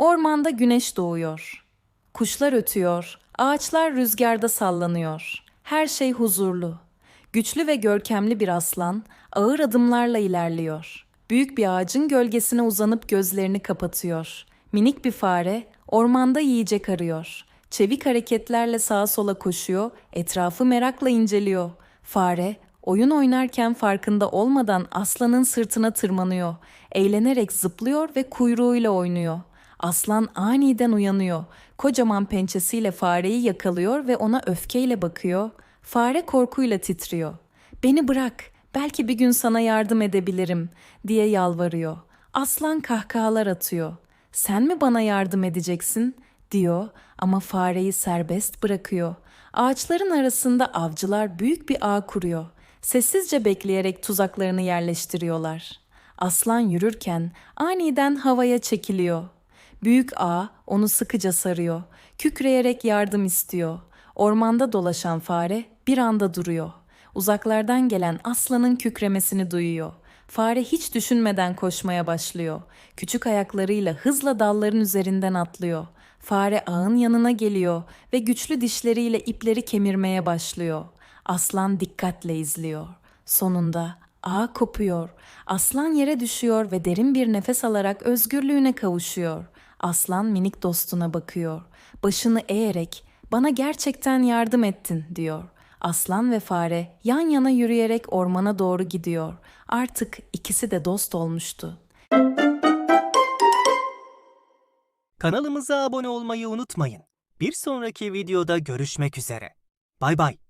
Ormanda güneş doğuyor. Kuşlar ötüyor, ağaçlar rüzgarda sallanıyor. Her şey huzurlu. Güçlü ve görkemli bir aslan ağır adımlarla ilerliyor. Büyük bir ağacın gölgesine uzanıp gözlerini kapatıyor. Minik bir fare ormanda yiyecek arıyor. Çevik hareketlerle sağa sola koşuyor, etrafı merakla inceliyor. Fare oyun oynarken farkında olmadan aslanın sırtına tırmanıyor. Eğlenerek zıplıyor ve kuyruğuyla oynuyor. Aslan aniden uyanıyor. Kocaman pençesiyle fareyi yakalıyor ve ona öfkeyle bakıyor. Fare korkuyla titriyor. Beni bırak, belki bir gün sana yardım edebilirim diye yalvarıyor. Aslan kahkahalar atıyor. Sen mi bana yardım edeceksin? diyor ama fareyi serbest bırakıyor. Ağaçların arasında avcılar büyük bir ağ kuruyor. Sessizce bekleyerek tuzaklarını yerleştiriyorlar. Aslan yürürken aniden havaya çekiliyor. Büyük ağ onu sıkıca sarıyor. Kükreyerek yardım istiyor. Ormanda dolaşan fare bir anda duruyor. Uzaklardan gelen aslanın kükremesini duyuyor. Fare hiç düşünmeden koşmaya başlıyor. Küçük ayaklarıyla hızla dalların üzerinden atlıyor. Fare ağın yanına geliyor ve güçlü dişleriyle ipleri kemirmeye başlıyor. Aslan dikkatle izliyor. Sonunda ağ kopuyor. Aslan yere düşüyor ve derin bir nefes alarak özgürlüğüne kavuşuyor. Aslan minik dostuna bakıyor. Başını eğerek "Bana gerçekten yardım ettin." diyor. Aslan ve fare yan yana yürüyerek ormana doğru gidiyor. Artık ikisi de dost olmuştu. Kanalımıza abone olmayı unutmayın. Bir sonraki videoda görüşmek üzere. Bay bay.